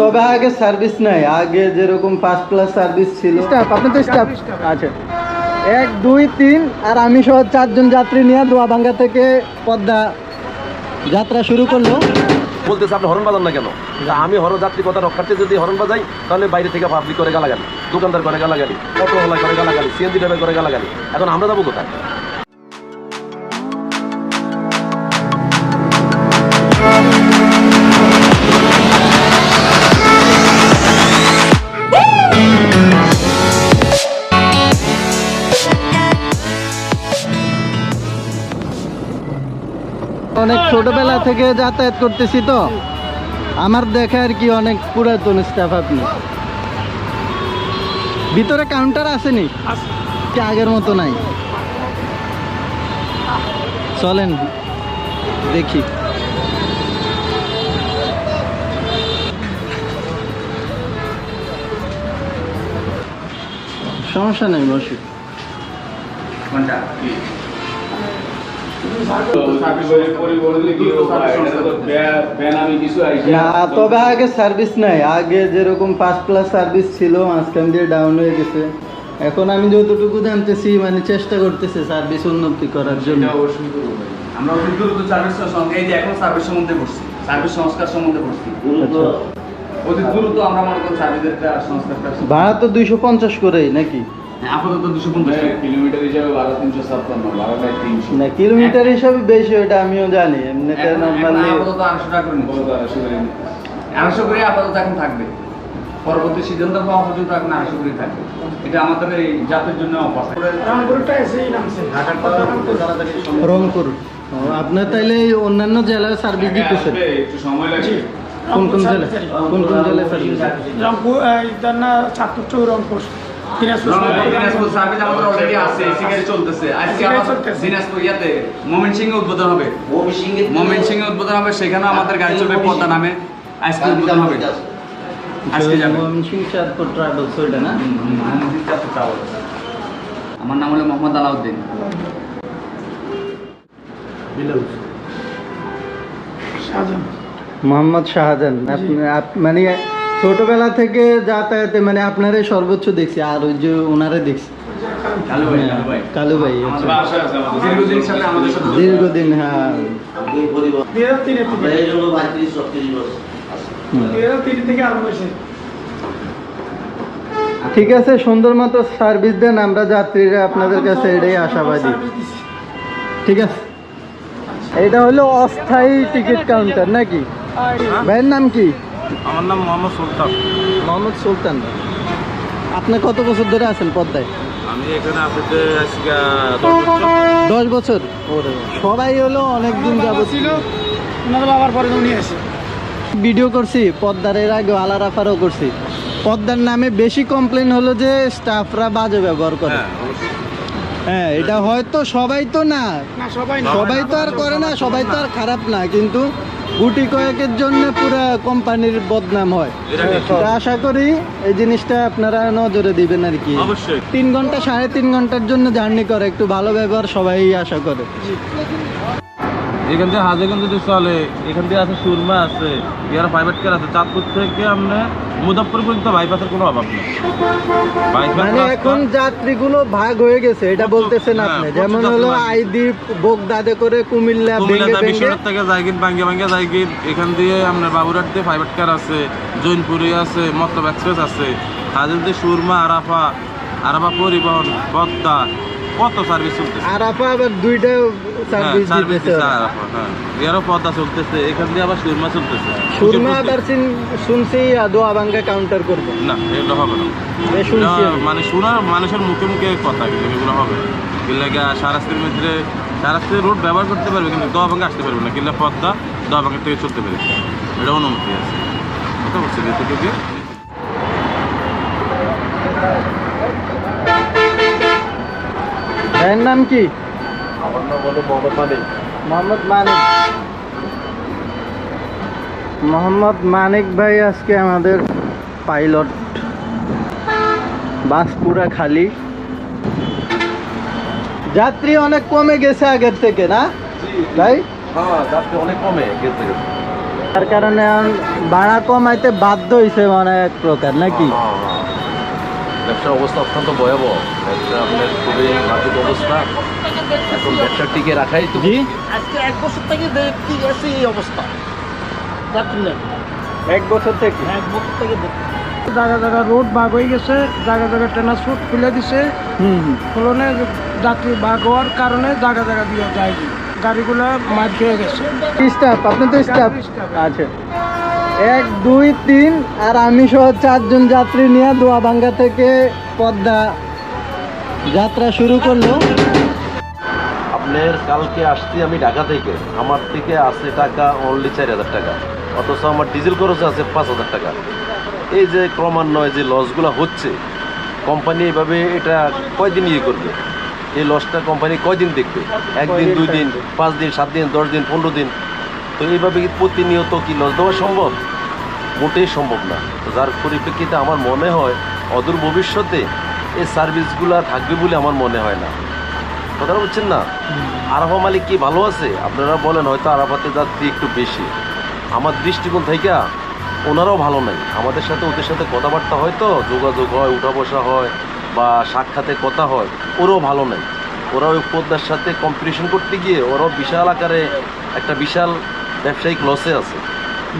তবে আগে সার্ভিস নাই আগে যেরকম ফার্স্ট ক্লাস সার্ভিস ছিল। স্টাফ আপনি তো স্টাফ আচ্ছা। এক দুই তিন আর আমি সহ চারজন যাত্রী নিয়ে দোয়াবাঙ্গা থেকে পদ্মা যাত্রা শুরু করল। বলতেছে আপনি হরন বাজান না কেন? আমি হরন যাত্রী কথা রক্ষার্থে যদি হরণ বাজাই তাহলে বাইরে থেকে পাবলিক করে গালাগালি। দোকানদার করে গালাগালি অটো হলা করে গালাগালি সিএনজি ড্রাইভার করে গালাগালি। এখন আমরা যাব কোথায়? অনেক ছোটবেলা থেকে যাতায়াত করতেছি তো। আমার দেখে আর কি অনেক পুরাতন স্টাফ আপনি। ভিতরে কাউন্টার আসেনি কি আগের মতো নাই? চলেন দেখি। সমস্যা নেই বসি। তবে আগে সার্ভিস নাই। আগে যেরকম ফার্স্ট ক্লাস সার্ভিস ছিল মাঝখান দিয়ে ডাউন হয়ে গেছে। এখন আমি যতটুকু জানতেছি মানে চেষ্টা করতেছে সার্ভিস উন্নতি করার জন্য। আমরা দ্রুত সার্ভিস এই যে এখন সার্ভিস সম্বন্ধে পড়ছি। সার্ভিস সংস্কার সম্বন্ধে পড়ছি। আচ্ছা। অতি দ্রুত আমরা মনে করি সার্ভিসের সংস্কারটা ভাড়া তো দুইশো পঞ্চাশ করেই নাকি? আপাতত দুশো পঞ্চাশ কিলোমিটার হিসাবে বারো তিনশো ছাপ্পান্ন বারো বাই তিনশো। না কিলোমিটার হিসাবে বেশি ওটা আমিও জানি এমনিতে নর্মালি আপাতত আড়াইশো টাকা করে নিচ্ছি। আড়াইশো করে আপাতত এখন থাকবে। পরবর্তী সিদ্ধান্ত পাওয়া পর্যন্ত এখন আড়াইশো করে থাকবে। এটা আমাদের এই জাতের জন্য রংপুর? আপনার তাইলে অন্যান্য জেলায় সার্ভিস দিতেছেন? একটু সময় লাগবে। কোন কোন জেলায়? কোন কোন জেলায় সার্ভিস রংপুর রংপুর দিনাজপুর দিনাজপুর সার্ভিস আমাদের অলরেডি আছে সিগারি চলতেছে। আজকে সিগারি আবার চলতেছে। দিনাজপুর ইয়াতে মোমেন সিং উদ্বোধন হবে। মোমেন সিং উদ্বোধন হবে সেখানেও আমাদের গাড়ি চলবে পদ্মা নামে। আজকে উদ্বোধন হবে। আজকে যাবে। ময়মনসিংহ চাঁদপুর ট্রাভেলস ওইটা না? হুম, হুম, মোহাম্মদ জাফর ট্রাভেল। আমার নাম হলো মোহাম্মদ আলাউদ্দিন। শাহজাহান। মোহাম্মদ শাহজাহান। আপনি মানে ছোটবেলা থেকে যাতায়াতে মানে আপনারে সর্বোচ্চ দেখছি আর ওই যে ওনারে দেখছি। কালু ভাই আচ্ছা। বাসা আছে আমাদের দীর্ঘদিন হ্যাঁ। ঠিক আছে সুন্দর মতো সার্ভিস দেন আমরা যাত্রীরা আপনাদের কাছে এটাই আশাবাদী। ঠিক আছে। এটা হলো অস্থায়ী টিকিট কাউন্টার নাকি? ভাইয়ের নাম কি? আমার নাম মোহাম্মদ সুলতান। মোহাম্মদ সুলতান। আপনি কত বছর ধরে আছেন পদ্মায়? আমি এখানে আসতে আজকে দশ বছর। সবাই হলো অনেক দিন যাবত ছিল ওনাদের বাবার পরে উনি আসে। ভিডিও করছি পদ্মার এর আগে আলারাফারও করছি। পদ্মার নামে বেশি কমপ্লেন হলো যে স্টাফরা বাজে ব্যবহার করে। হ্যাঁ এটা হয়তো সবাই তো না। না সবাই না। সবাই তো আর করে না সবাই তো আর খারাপ না কিন্তু গুটি কয়েকের জন্য পুরো কোম্পানির বদনাম হয়। আশা করি এই জিনিসটা আপনারা নজরে দিবেন আর কি। অবশ্যই। তিন ঘণ্টা সাড়ে তিন ঘণ্টার জন্য জার্নি করে একটু ভালো ব্যবহার সবাই আশা করে। এখান থেকে হাজারগঞ্জ যদি চলে এখান থেকে আছে সুরমা আছে ইয়ার প্রাইভেট কার আছে। চাঁদপুর থেকে আমরা মুজাফর পর্যন্ত বাইপাসের কোনো অভাব নেই। মানে এখন যাত্রীগুলো ভাগ হয়ে গেছে এটা বলতেছেন হ্যাঁ, আপনি। যেমন হলো। আইদ্বীপ বোগদাদে করে কুমিল্লা কুমিল্লা বিশ্বনাথ থেকে জায়গির ভাঙ্গে ভাঙ্গে জায়গির এখান দিয়ে আপনার বাবুরহাট দিয়ে প্রাইভেট কার আছে জৈনপুরি আছে মতলব এক্সপ্রেস আছে। হাজির সুরমা আরাফা আরাফা পরিবহন পদ্মা। কত সার্ভিস চলতেছে? আরাফা আবার দুইটা সার্ভিস হ্যাঁ, দিতেছে। আরাফা হ্যাঁ। এরও পদ্মা চলতেছে এখান দিয়ে আবার সুরমা চলতেছে। সুরমা আবার চিন- শুনছি দোয়াবাঙ্গা কাউন্টার করব। না হবে না। মানে শোনার মানুষের মুখে মুখে কথা এগুলো হবে। না। কিল্লা সারাস্তির মধ্যে সারাস্তির রোড ব্যবহার করতে পারবে কিন্তু দোয়া ভাঙ্গে আসতে পারবে না। কিল্লা পদ্মা দোয়া ভাঙ্গের থেকে চলতে পারবে এটা অনুমতি আছে। থেকে দিয়ে ভাইয়ের নাম কি? আমার নাম হলো মোহাম্মদ মানিক। মোহাম্মদ মানিক। মোহাম্মদ মানিক ভাই আজকে আমাদের পাইলট। বাস পুরা খালি। যাত্রী অনেক কমে গেছে আগের থেকে না? তাই হ্যাঁ যাত্রী অনেক কমে গেছে। তার কারণে ভাড়া কমাইতে বাধ্য হয়েছে মানে এক প্রকার নাকি? হ্যাঁ, হ্যাঁ। ব্যবসার অবস্থা অত্যন্ত ভয়াবহ। ব্যবসা আপনার খুবই নাজুক অবস্থা। এখন ব্যবসা টিকে রাখাই তো আজকে এক বছর থেকে দেখতে গেছে এই অবস্থা। এক বছর থেকে? এক বছর থেকে জায়গা জায়গা রোড ভাগ হয়ে গেছে জায়গা জায়গা ট্রান্সপোর্ট খুলে দিছে। হুম হুম। ফলনে যাত্রী ভাগ হওয়ার কারণে জায়গা জায়গা দিয়ে যায়নি। গাড়িগুলো মার খেয়ে গেছে। স্টাফ আপনি তো স্টাফ। আচ্ছা। এক, দুই, তিন, আর আমি সহ চারজন যাত্রী নিয়ে দোয়াবাঙ্গা থেকে পদ্মা যাত্রা শুরু করল। আপনার কালকে আসছি আমি ঢাকা থেকে। আমার থেকে আছে টাকা অনলি চার হাজার টাকা। অথচ আমার ডিজেল খরচ আছে পাঁচ হাজার টাকা। এই যে ক্রমান্বয়ে যে লসগুলো হচ্ছে কোম্পানি এভাবে এটা কয়দিন ইয়ে করবে? এই লসটা কোম্পানি কয়দিন দেখবে? একদিন, দুই দিন, পাঁচ দিন, সাত দিন, দশ দিন, পনেরো দিন? তো এইভাবে কি প্রতিনিয়ত কি লস দেওয়া সম্ভব? মোটেই সম্ভব না। তো যার পরিপ্রেক্ষিতে আমার মনে হয় অদূর ভবিষ্যতে এই সার্ভিসগুলো থাকবে বলে আমার মনে হয় না। কথাটা বুঝছেন না? আরাফা মালিক কি ভালো আছে? আপনারা বলেন হয়তো আরাফাতে যাত্রী একটু বেশি। আমার দৃষ্টিকোণ থেকে ওনারাও ভালো নাই। আমাদের সাথে ওদের সাথে কথাবার্তা হয় তো যোগাযোগ হয় উঠা বসা হয় বা সাক্ষাতে কথা হয় ওরাও ভালো নাই। ওরা ওই পদ্মার সাথে কম্পিটিশন করতে গিয়ে ওরাও বিশাল আকারে একটা বিশাল ব্যবসায়িক লসে আছে।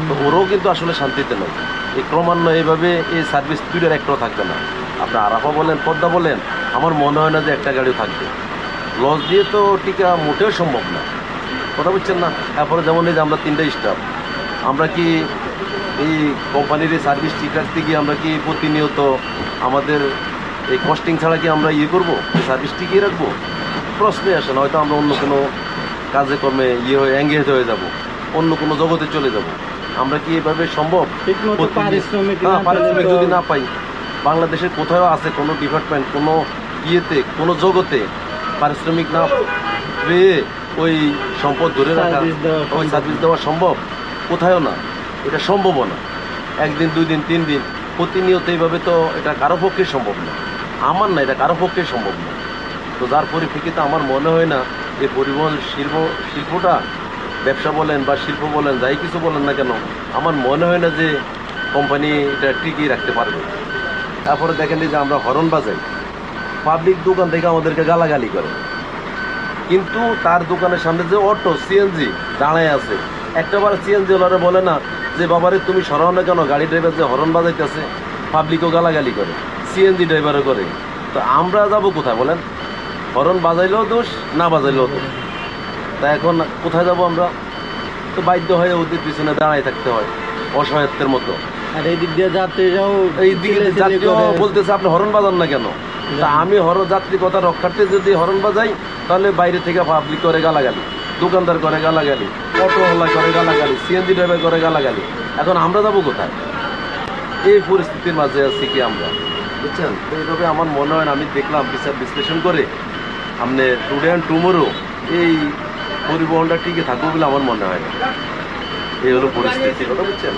তো ওরাও কিন্তু আসলে শান্তিতে নয় এই ক্রমান্বয়ে এইভাবে এই সার্ভিস দুইটার একটাও থাকবে না। আপনার আরাফা বলেন পদ্মা বলেন আমার মনে হয় না যে একটা গাড়িও থাকবে। লস দিয়ে তো টিকা মোটেও সম্ভব না। কথা বুঝছেন না? তারপরে যেমন এই যে আমরা তিনটা স্টাফ আমরা কি এই কোম্পানির এই সার্ভিস ঠিক রাখতে গিয়ে আমরা কি প্রতিনিয়ত আমাদের এই কস্টিং ছাড়া কি আমরা ইয়ে করব? সার্ভিস টিকিয়ে রাখব? প্রশ্নই আসে না হয়তো আমরা অন্য কোনো কাজে কর্মে ইয়ে হয়ে এঙ্গেজ হয়ে যাব। অন্য কোনো জগতে চলে যাব। আমরা কি এভাবে সম্ভব? পারিশ্রমিক হ্যাঁ, পারিশ্রমিক যদি না পাই বাংলাদেশের কোথাও আছে কোনো ডিপার্টমেন্ট কোনো ইয়েতে কোনো জগতে পারিশ্রমিক না পেয়ে ওই সম্পদ ধরে রাখা ওই সার্ভিস দেওয়া সম্ভব? কোথাও না। এটা সম্ভবও না। একদিন দুই দিন তিন দিন প্রতিনিয়ত এইভাবে তো এটা কারও পক্ষে সম্ভব না। আমার না এটা কারও পক্ষে সম্ভব না। তো যার পরিপ্রেক্ষিতে আমার মনে হয় না যে পরিবহন শিল্প শিল্পটা ব্যবসা বলেন বা শিল্প বলেন, যাই কিছু বলেন না কেন, আমার মনে হয় না যে কোম্পানি এটা টিকিয়ে রাখতে পারবে। তারপরে দেখেন যে আমরা হরন বাজাই পাবলিক দোকান থেকে আমাদেরকে গালাগালি করে। কিন্তু তার দোকানের সামনে যে অটো সিএনজি দাঁড়ায় আছে একটা বার সিএনজি ওনারা বলে না যে, বাবারে, তুমি সরাও না কেন? গাড়ি ড্রাইভার যে হরন বাজাইতেছে পাবলিকও গালাগালি করে সিএনজি ড্রাইভারও করে। তো আমরা যাব কোথায় বলেন? হরন বাজাইলেও দোষ, না বাজাইলেও দোষ। তা এখন কোথায় যাব আমরা? তো বাধ্য হয়ে ওদের পিছনে দাঁড়ায় থাকতে হয় অসহায়ত্বের মতো। আর এই দিক দিয়ে যাত্রীরাও এই দিকে চিল্লাচিল্লি বলতেছে আপনি হরন বাজান না কেন? তা আমি হর যাত্রী কথা রক্ষার্থে যদি হরন বাজাই তাহলে বাইরে থেকে পাবলিক করে গালাগালি। দোকানদার করে গালাগালি অটোওয়ালা করে গালাগালি সিএনজি ড্রাইভার করে গালাগালি। এখন আমরা যাব কোথায়? এই পরিস্থিতির মাঝে আছি কি আমরা? বুঝছেন? তো এইভাবে আমার মনে হয় আমি দেখলাম বিচার বিশ্লেষণ করে আপনি টুডে অ্যান্ড টুমোরো এই পরিবহনটা টিকে থাকবে বলে আমার মনে হয়। না এই হলো পরিস্থিতি কথা বুঝছেন?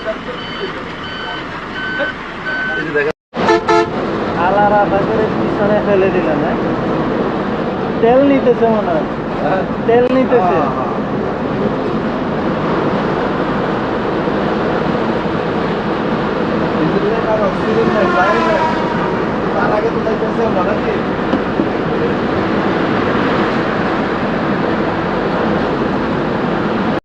পিছনে হ্যাঁ? তেল নিতেছে হ্যাঁ। তেল নিতেছে। হ্যাঁ, তার আগে তো মনে